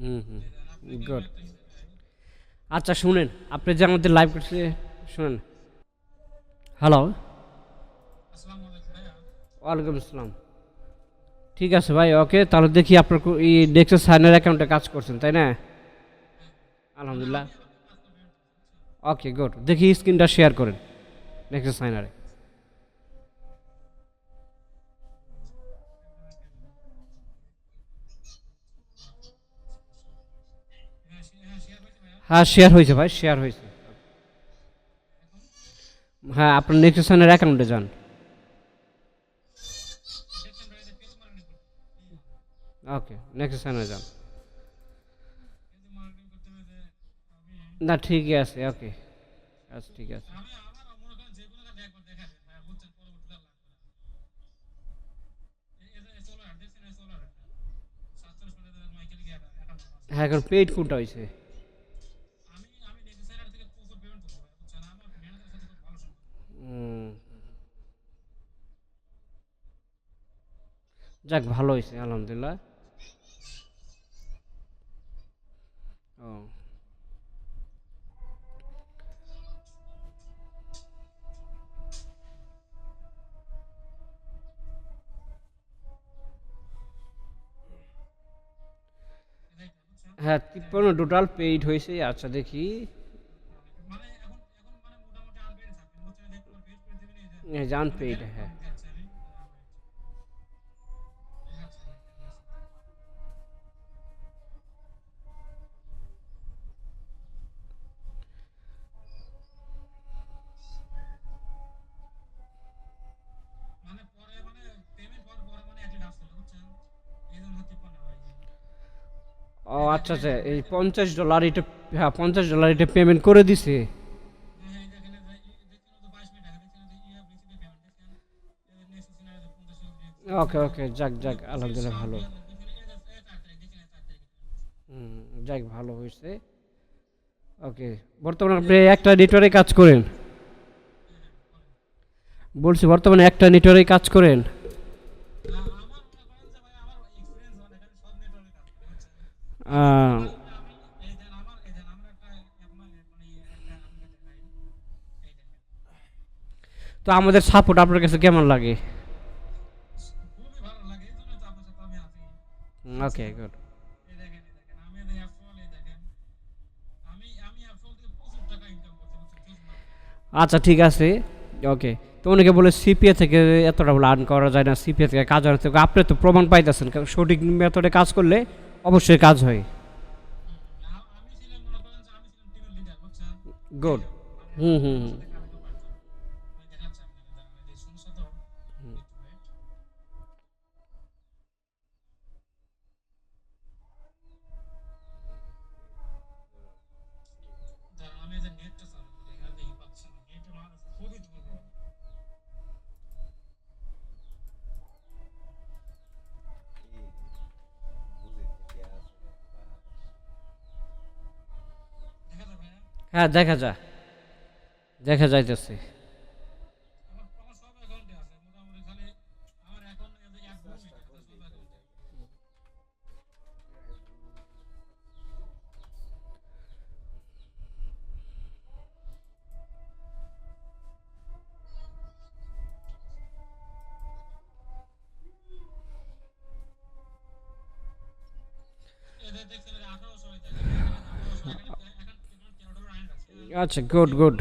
হুম হুম good আচ্ছা শুনেন, আপনি যে আমাদের লাইভ করছে, শুনেন। হ্যালো ওয়ালাইকুম আসসালাম। ঠিক আছে ভাই, ওকে, তাহলে দেখি আপনার এই নেক্সট সাইনের অ্যাকাউন্টে কাজ করছেন, তাই না? আলহামদুলিল্লাহ। ওকে গুড দেখি স্ক্রিনটা শেয়ার করেন নেক্সট সাইনারে হ্যাঁ শেয়ার হয়েছে ভাই শেয়ার হয়েছে। হ্যাঁ আপনার নেক্সট সাইনের অ্যাকাউন্টে যান। ওকে নেক্সট সাইনে যান। না, ঠিকই আছে ওকে আচ্ছা ঠিক আছে। হ্যাঁ এখন পেইড কোনটা হয়েছে হুম। যাক ভালো হয়েছে আলহামদুলিল্লাহ। ও। হ্যাঁ তিপ্পান্ন টোটাল পেইড হয়েছে আচ্ছা দেখি। জান পেইড হ্যাঁ। আচ্ছা আচ্ছা এই পঞ্চাশ ডলার এটা হ্যাঁ পঞ্চাশ ডলার এটা পেমেন্ট করে দিছে। ওকে ওকে যাক যাক, আলহামদুলিল্লাহ ভালো। যাক, ভালো হয়েছে। ওকে বর্তমানে আপনি একটা নেটওয়ার্কে কাজ করেন। বলছি, বর্তমানে একটা নেটওয়ার্কে কাজ করেন। তো আমাদের সাপোর্ট আপনার কাছে কেমন লাগে? ওকে গুড আচ্ছা ঠিক আছে। ওকে তো অনেকে বলে সিপিএ থেকে এতটা বলে আর্ন করা যায় না সিপিএ থেকে কাজ হয় আপনি তো প্রমাণ পাইতেছেন, সঠিক মেথডে কাজ করলে অবশ্যই কাজ হয়। Good hmm hmm hmm. হ্যাঁ দেখা যা। দেখা যাইতেছে। আচ্ছা গুড গুড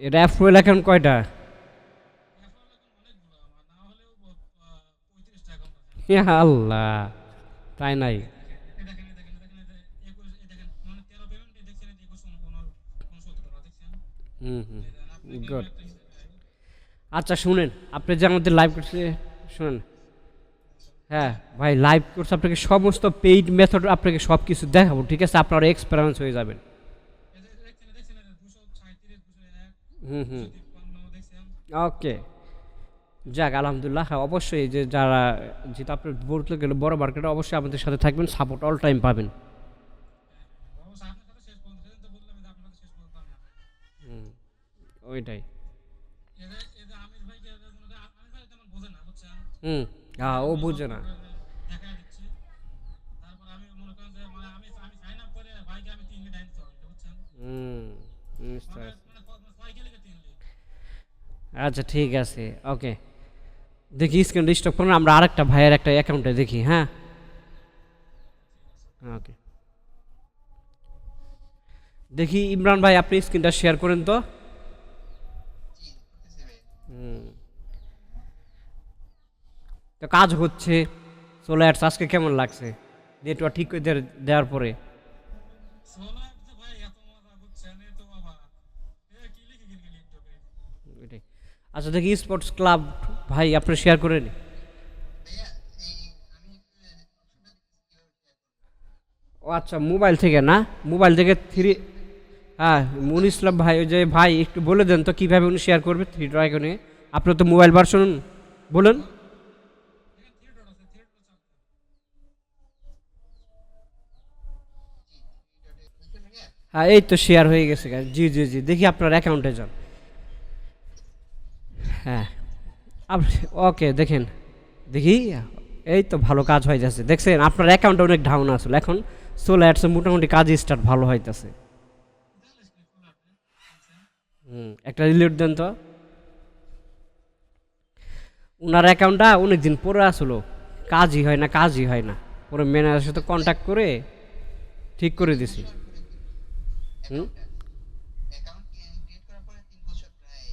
এটা অ্যাপ্রুয়েল এখন কয়টা? আল্লাহ, তাই নাই? হুম হুম গুড আচ্ছা শুনেন, আপনি যে আমাদের লাইভ করছে, শুনেন। হ্যাঁ ভাই লাইভ কোর্স আপনাকে সমস্ত পেইড মেথড আপনাকে সব কিছু দেখাবো, ঠিক আছে? আপনার এক্সপেরিয়েন্স হয়ে যাবেন হুম হুম। ওকে। যাক আলহামদুলিল্লাহ হ্যাঁ অবশ্যই যে যারা যেহেতু আপনার বলতে গেলে বড় মার্কেটে অবশ্যই আমাদের সাথে থাকবেন সাপোর্ট অল টাইম পাবেন। ওইটাই। হুম হ্যাঁ ও বুঝে না। হুম আচ্ছা ঠিক আছে, ওকে। দেখি স্ক্রিন ডিস্টার্ব করুন, আমরা আরেকটা ভাইয়ের একটা অ্যাকাউন্টে দেখি হ্যাঁ? ওকে। দেখি, ইমরান ভাই, আপনি স্ক্রিনটা শেয়ার করেন তো। তো কাজ হচ্ছে সোলো অ্যাডস আজকে কেমন লাগছে? নেটওয়ার্ক ঠিক করে দেওয়ার পরে। আচ্ছা দেখি স্পোর্টস ক্লাব ভাই, আপনি শেয়ার করে নিন। ও আচ্ছা মোবাইল থেকে না? মোবাইল থেকে থ্রি হ্যাঁ মুন ইসলাম ভাই, ওই যে ভাই, একটু বলে দেন তো কীভাবে উনি শেয়ার করবে থ্রি ড্রাইগনে আপনার তো মোবাইল ভার্সন বলুন। হ্যাঁ এই তো শেয়ার হয়ে গেছে জি জি জি, দেখি আপনার অ্যাকাউন্টে যান। হ্যাঁ। ওকে, দেখেন। দেখি, এই তো ভালো কাজ হয়ে যাচ্ছে দেখছেন, আপনার অ্যাকাউন্টে অনেক ডাউন আসলে। এখন সোলো অ্যাডসে মোটামুটি কাজ স্টার্ট ভালো হইতেছে। হুম, একটা রিলেট দেন তো। ওনার অ্যাকাউন্টটা অনেক দিন পরে আসলো। কাজই হয় না, কাজই হয় না। পরে ম্যানেজারের সাথে কন্ট্যাক্ট করে ঠিক করে দিছি। হুম অ্যাকাউন্ট ক্রিয়েট করার পরে তিন বছর প্রায়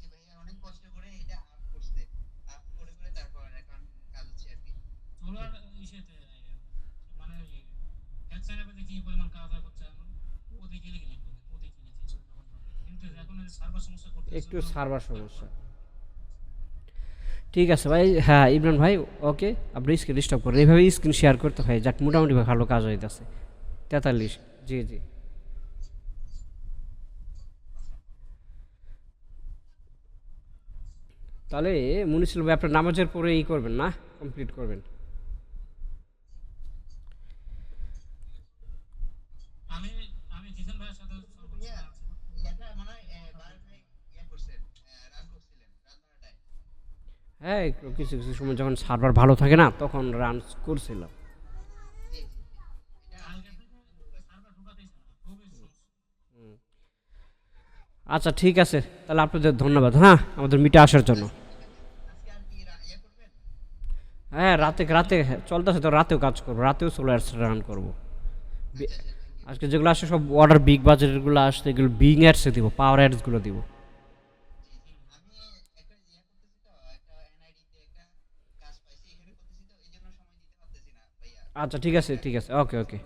এই যে ভাইয়া অনেক কষ্ট করে এটা আপ করছে আপ করে করে তারপর অ্যাকাউন্ট কাজ হচ্ছে আর কি সোলার ইসেতে মানে হ্যাকসাইডে দেখি কি পরিমাণ কাজ হয় হচ্ছে এখন ওদিকে লিখে লিখবে ওদিকে লিখে কিন্তু এখন এই সার্ভার সমস্যা করতে একটু সার্ভার সমস্যা। ঠিক আছে ভাই হ্যাঁ ইমরান ভাই ওকে আপনি স্ক্রিন স্টপ করেন। এইভাবে স্ক্রিন শেয়ার করতে হয় যাক মোটামুটি ভালো কাজ হইতেছে। তেতাল্লিশ জি জি। তাহলে মুনিসিপাল ভাই আপনার নামাজের পরে ই করবেন না? কমপ্লিট করবেন আমি আমি জিসান ভাইয়ের সাথে সর্বোচ্চ ভাইয়া আছি। এটা মনে হয় আহ, বারো ভাই ইয়া করছেন রান করছিলেন রান মারাটায় হ্যাঁ কিছু কিছু সময় যখন সার্ভার ভালো থাকে না, তখন রান করছিলাম। আচ্ছা ঠিক আছে। তাহলে আপনাদের ধন্যবাদ হ্যাঁ? আমাদের মিটে আসার জন্য। হ্যাঁ রাতে রাতে চলতেছে তো, রাতেও কাজ করব, রাতেও সোলার রান করব। আজকে যেগুলো আসে সব অর্ডার বিগ বাজারেরগুলো আসছে, এগুলো বিং অ্যাডসে দিব পাওয়ার অ্যাডসগুলো দিব আমি একটা ইয়া করতেছি তো একটা এনআইডি তে একটা কাজ পাইছি এখানে করতেছি তো এই জন্য সময় দিতে পারতেছি না ভাইয়া আচ্ছা ঠিক আছে ঠিক আছে। ওকে ওকে।